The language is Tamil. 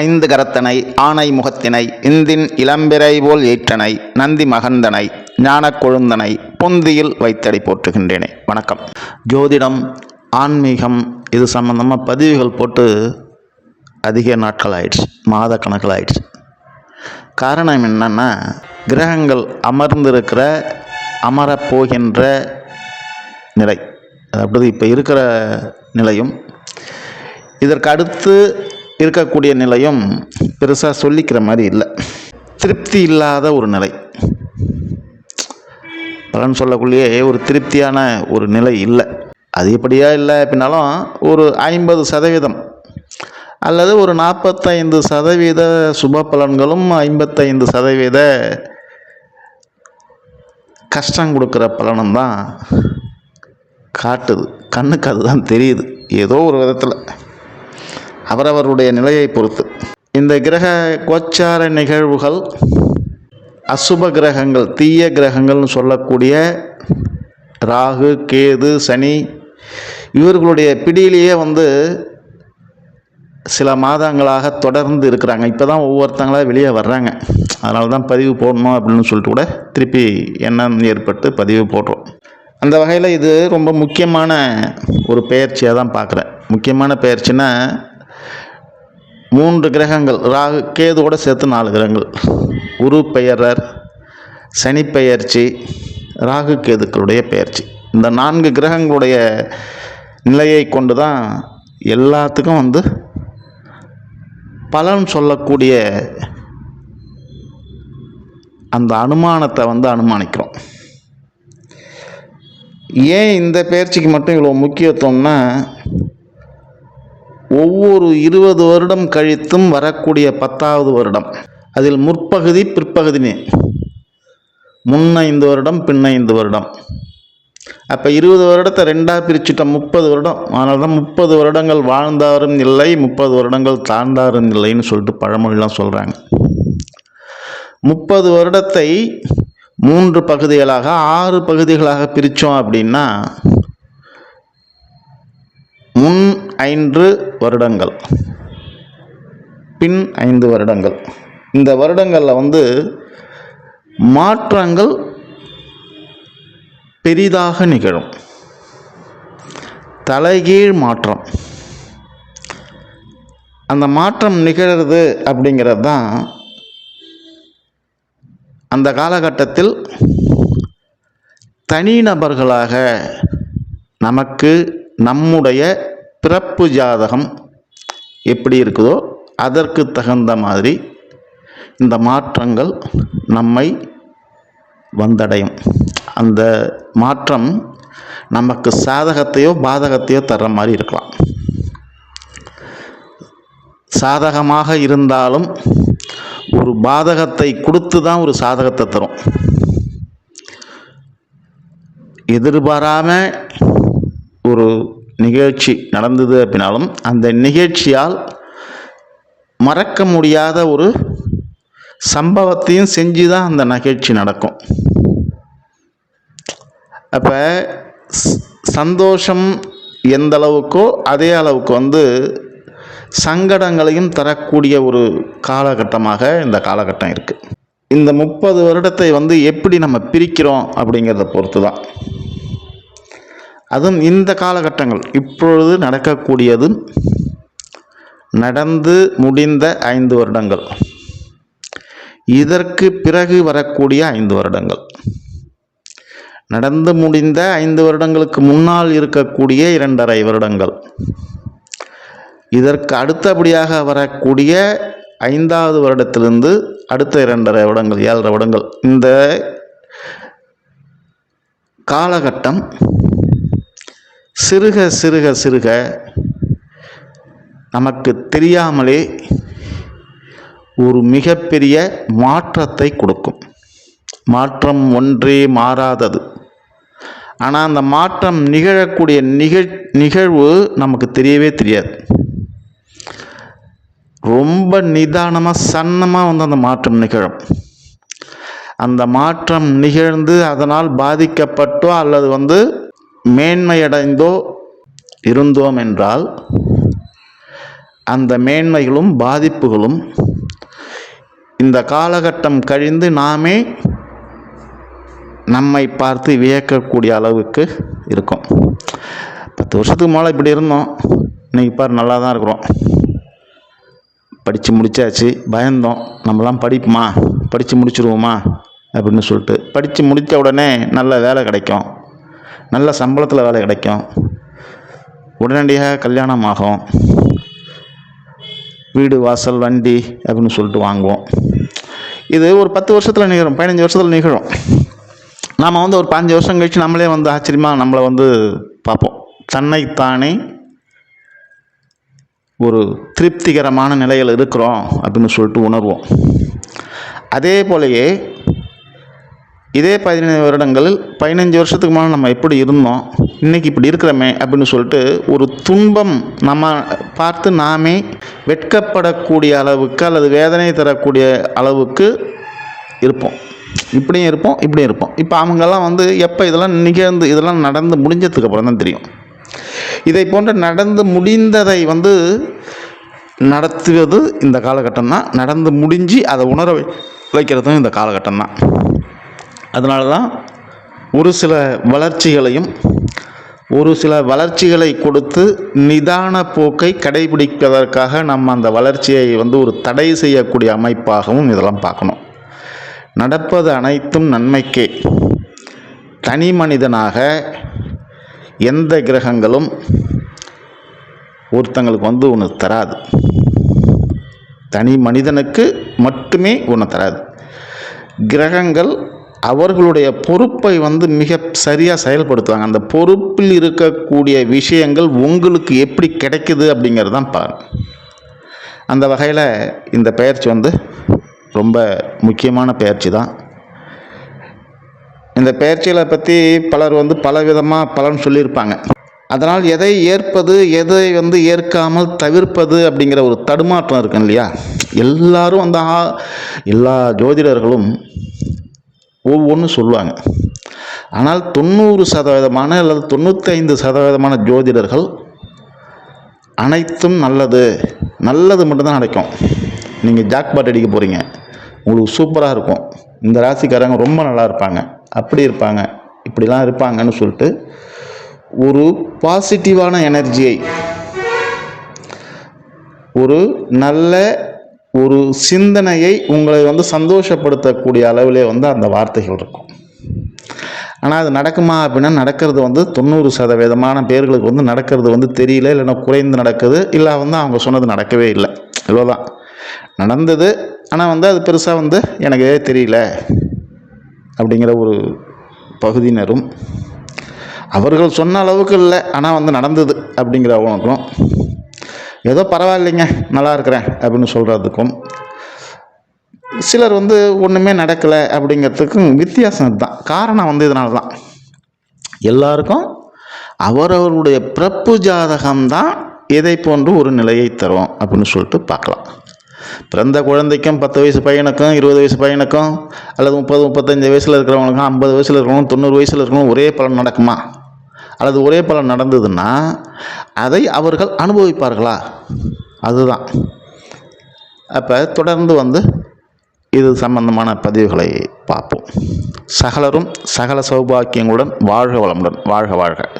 ஐந்து கரத்தனை ஆனை முகத்தினை இந்தின் இளம்பிறை போல் ஏற்றனை நந்தி மகந்தனை ஞான கொழுந்தனை பொந்தியில் வைத்தடி போற்றுகின்றேனே. வணக்கம். ஜோதிடம் ஆன்மீகம் இது சம்பந்தமாக பதிவுகள் போட்டு அதிக நாட்கள் ஆயிடுச்சு மாத கணக்கில் ஆயிடுச்சு காரணம் என்னன்னா கிரகங்கள் அமர்ந்திருக்கிற அமரப்போகின்ற நிலை. அதாவது இப்போ இருக்கிற நிலையும் இதற்கு அடுத்து இருக்கக்கூடிய நிலையும் பெருசாக சொல்லிக்கிற மாதிரி இல்லை. திருப்தி இல்லாத ஒரு நிலை. பலன் சொல்லக்குள்ளேயே ஒரு திருப்தியான ஒரு நிலை இல்லை. அது எப்படியா இல்லை அப்படின்னாலும் ஒரு ஐம்பது சதவீதம் அல்லது ஒரு நாற்பத்தைந்து சதவீத சுப பலன்களும் ஐம்பத்தைந்து சதவீத கஷ்டம் கொடுக்குற பலனும் தான் காட்டுது. கண்ணுக்கு அதுதான் தெரியுது. ஏதோ ஒரு விதத்தில். அவரவருடைய நிலையை பொறுத்து. இந்த கிரக கோச்சார நிகழ்வுகள் அசுப கிரகங்கள் தீய கிரகங்கள்னு சொல்லக்கூடிய ராகு கேது சனி இவர்களுடைய பிடியிலேயே வந்து சில மாதங்களாக தொடர்ந்து இருக்கிறாங்க. இப்போ தான் ஒவ்வொருத்தங்களாக வெளியே வர்றாங்க. அதனால தான் பதிவு போடணும் அப்படின்னு சொல்லிட்டு கூட திருப்பி எண்ணம் ஏற்பட்டு பதிவு போடுறோம். அந்த வகையில் இது ரொம்ப முக்கியமான ஒரு பெயர்ச்சியாக தான் பார்க்குறேன் முக்கியமான பெயர்ச்சின்னா மூன்று கிரகங்கள் ராகு கேதுவோடு சேர்த்து நாலு கிரகங்கள். குரு பெயரர் சனி பெயர்ச்சி ராகு கேதுக்களுடைய பெயர்ச்சி. இந்த நான்கு கிரகங்களுடைய நிலையை கொண்டு தான் எல்லாத்துக்கும் வந்து பலன் சொல்லக்கூடிய அந்த அனுமானத்தை வந்து அனுமானிக்கிறோம். ஏன் இந்த பயிற்சிக்கு மட்டும் இவ்வளோ முக்கியத்துவம்னா ஒவ்வொரு இருபது வருடம் கழித்தும் வரக்கூடிய பத்தாவது வருடம். அதில் முற்பகுதி பிற்பகுதினே. முன்னைந்து வருடம் பின்னைந்து வருடம். அப்போ இருபது வருடத்தை ரெண்டாக பிரிச்சுட்டோம் முப்பது வருடம். அதனால தான் முப்பது வருடங்கள் வாழ்ந்தாரும் இல்லை முப்பது வருடங்கள் தாழ்ந்தாரும் இல்லைன்னு சொல்லிட்டு பழமொழிலாம் சொல்கிறாங்க முப்பது வருடத்தை மூன்று பகுதிகளாக ஆறு பகுதிகளாக பிரித்தோம் அப்படின்னா முன் ஐந்து வருடங்கள். பின் ஐந்து வருடங்கள். இந்த வருடங்களில் வந்து மாற்றங்கள் பெரிதாக நிகழும். தலைகீழ் மாற்றம். அந்த மாற்றம் நிகழ்கிறது அப்படிங்கிறது தான் அந்த காலகட்டத்தில் தனிநபர்களாக நமக்கு நம்முடைய பிறப்பு ஜாதகம் எப்படி இருக்குதோ அதற்கு தகுந்த மாதிரி இந்த மாற்றங்கள் நம்மை வந்தடையும். அந்த மாற்றம் நமக்கு சாதகத்தையோ பாதகத்தையோ தர்ற மாதிரி இருக்கலாம். சாதகமாக இருந்தாலும் ஒரு பாதகத்தை கொடுத்து தான் ஒரு சாதகத்தை தரும். எதிர்பாராம ஒரு நிகழ்ச்சி நடந்தது அப்படின்னாலும் அந்த நிகழ்ச்சியால் மறக்க முடியாத ஒரு சம்பவத்தையும் செஞ்சு தான் அந்த நிகழ்ச்சி நடக்கும். அப்போ சந்தோஷம் எந்த அளவுக்கோ அதே அளவுக்கு வந்து சங்கடங்களையும் தரக்கூடிய ஒரு காலகட்டமாக இந்த காலகட்டம் இருக்குது இந்த முப்பது வருடத்தை வந்து எப்படி நம்ம பிரிக்கிறோம் அப்படிங்கிறத பொறுத்து தான் அதுவும் இந்த காலகட்டங்கள். இப்பொழுது நடக்கக்கூடியது நடந்து முடிந்த ஐந்து வருடங்கள். இதற்கு பிறகு வரக்கூடிய ஐந்து வருடங்கள். நடந்து முடிந்த ஐந்து வருடங்களுக்கு முன்னால் இருக்கக்கூடிய இரண்டரை வருடங்கள். இதற்கு அடுத்தபடியாக வரக்கூடிய ஐந்தாவது வருடத்திலிருந்து அடுத்த இரண்டரை வருடங்கள் ஏழரை வருடங்கள். இந்த காலகட்டம் சிறுக சிறுக சிறுக நமக்கு தெரியாமலே ஒரு மிகப்பெரிய மாற்றத்தை கொடுக்கும். மாற்றம் ஒன்றே மாறாதது. ஆனால் அந்த மாற்றம் நிகழக்கூடிய நிகழ் நிகழ்வு நமக்கு தெரியவே தெரியாது. ரொம்ப நிதானமாக சன்னமாக வந்து அந்த மாற்றம் நிகழும். அந்த மாற்றம் நிகழ்ந்து அதனால் பாதிக்கப்பட்டோ அல்லது வந்து மேன்மையடைந்தோ இருந்தோம் என்றால் அந்த மேன்மைகளும் பாதிப்புகளும் இந்த காலகட்டம் கழிந்து நாமே நம்மை பார்த்து வியக்கக்கூடிய அளவுக்கு இருக்கும். பத்து வருஷத்துக்கு மேலே இப்படி இருந்தோம். இன்னைக்கு பாரு நல்லா தான் இருக்கிறோம். படித்து முடிச்சாச்சு. பயந்தோம். நம்மலாம் படிப்புமா? படித்து முடிச்சிருவோமா? அப்படின்னு சொல்லிட்டு படித்து முடித்த உடனே நல்ல வேலை கிடைக்கும். நல்ல சம்பளத்தில் வேலை கிடைக்கும். உடனடியாக கல்யாணம் ஆகும் வீடு வாசல் வண்டி அப்படின்னு சொல்லிட்டு வாங்குவோம். இது ஒரு பத்து வருஷத்தில் நிகழும் பதினஞ்சு வருஷத்தில் நிகழும். நாம் வந்து ஒரு பாஞ்சு வருஷம் கழித்து நம்மளே வந்து ஆச்சரியமாக நம்மளை வந்து பார்ப்போம். தன்னைத்தானே ஒரு திருப்திகரமான நிலையில் இருக்கிறோம் அப்படின்னு சொல்லிட்டு உணர்வோம். அதே போலயே இதே பதினைந்து வருடங்களில் பதினஞ்சு வருஷத்துக்கு முன்னால் நம்ம எப்படி இருந்தோம் இன்றைக்கி இப்படி இருக்கிறோமே அப்படின்னு சொல்லிட்டு ஒரு துன்பம் நம்ம பார்த்து நாமே வெட்கப்படக்கூடிய அளவுக்கு அல்லது வேதனை தரக்கூடிய அளவுக்கு இருப்போம். இப்படியும் இருப்போம் இப்படியும் இருப்போம். இப்போ அவங்கெல்லாம் வந்து எப்போ இதெல்லாம் நிகழ்ந்து இதெல்லாம் நடந்து முடிஞ்சதுக்கு அப்புறம் தான் தெரியும். இதை போன்ற நடந்து முடிந்ததை வந்து நடத்துவது இந்த காலகட்டம் தான். நடந்து முடிஞ்சு அதை உணர வைக்கிறதும் இந்த காலகட்டம் தான். அதனால தான் ஒரு சில வளர்ச்சிகளையும் ஒரு சில வளர்ச்சிகளை கொடுத்து நிதான போக்கை கடைபிடிப்பதற்காக நம்ம அந்த வளர்ச்சியை வந்து ஒரு தடை செய்யக்கூடிய அமைப்பாகவும் இதெல்லாம் பார்க்கணும். நடப்பது அனைத்தும் நன்மைக்கே. தனி மனிதனாக எந்த கிரகங்களும் ஒருத்தங்களுக்கு வந்து ஒன்று தராது. தனி மனிதனுக்கு மட்டுமே ஒன்று தராது. கிரகங்கள் அவர்களுடைய பொறுப்பை வந்து மிக சரியாக செயல்படுத்துவாங்க. அந்த பொறுப்பில் இருக்கக்கூடிய விஷயங்கள் உங்களுக்கு எப்படி கிடைக்குது அப்படிங்கிறது தான் பாருங்க. அந்த வகையில் இந்த பயிற்சி வந்து ரொம்ப முக்கியமான பயிற்சி தான். இந்த பயிற்சிகளை பற்றி பலர் வந்து பல விதமாக பலன் சொல்லியிருப்பாங்க. அதனால் எதை ஏற்பது எதை வந்து ஏற்காமல் தவிர்ப்பது அப்படிங்கிற ஒரு தடுமாற்றம் இருக்கும் இல்லையா எல்லாரும் வந்து எல்லா ஜோதிடர்களும் ஒவ்வொன்றும் சொல்லுவாங்க. ஆனால் தொண்ணூறு சதவீதமான அல்லது தொண்ணூத்தைந்து சதவீதமான ஜோதிடர்கள் அனைத்தும் நல்லது. நல்லது மட்டும்தான் நடக்கும். நீங்கள் ஜாக்பாட் அடிக்க போகிறீங்க உங்களுக்கு சூப்பராக இருக்கும். இந்த ராசிக்காரங்க ரொம்ப நல்லா இருப்பாங்க. அப்படி இருப்பாங்க. இப்படிலாம் இருப்பாங்கன்னு சொல்லிட்டு ஒரு பாசிட்டிவான எனர்ஜியை ஒரு நல்ல ஒரு சிந்தனையை உங்களை வந்து சந்தோஷப்படுத்தக்கூடிய அளவிலே வந்து அந்த வார்த்தைகள் இருக்கும். ஆனால் அது நடக்குமா அப்படின்னா நடக்கிறது வந்து தொண்ணூறு சதவீதமான பேர்களுக்கு வந்து நடக்கிறது வந்து தெரியல இல்லைன்னா குறைந்து நடக்குது இல்லை வந்து அவங்க சொன்னது நடக்கவே இல்லை. இவ்வளோதான் நடந்தது ஆனால் வந்து அது பெருசாக வந்து எனக்கு தெரியல அப்படிங்கிற ஒரு பகுதியினரும் அவர்கள் சொன்ன அளவுக்கு இல்லை ஆனால் வந்து நடந்தது அப்படிங்கிறவங்களுக்கும் ஏதோ பரவாயில்லைங்க நல்லா இருக்கிறேன் அப்படின்னு சொல்கிறதுக்கும் சிலர் வந்து ஒன்றுமே நடக்கலை அப்படிங்கிறதுக்கும் வித்தியாசம் இதுதான். காரணம் வந்து இதனால தான் எல்லாருக்கும் அவரவருடைய பிறப்பு ஜாதகம்தான் இதை போன்று ஒரு நிலையை தரும் அப்படின்னு சொல்லிட்டு பார்க்கலாம். பிறந்த குழந்தைக்கும் பத்து வயசு பையனுக்கும் இருபது வயசு பையனுக்கும் அல்லது முப்பது முப்பத்தஞ்சு வயசில் இருக்கிறவங்களுக்கும் ஐம்பது வயசில் இருக்கிறவங்களும் தொண்ணூறு வயசில் இருக்கிறவங்களும் ஒரே பலன் நடக்குமா? அல்லது ஒரே பலன் நடந்ததுன்னா அதை அவர்கள் அனுபவிப்பார்களா? அதுதான். அப்போ தொடர்ந்து வந்து இது சம்பந்தமான பதிவுகளை பார்ப்போம். சகலரும் சகல சௌபாக்கியங்களுடன் வாழ்க வளமுடன் வாழ்க வாழ்க.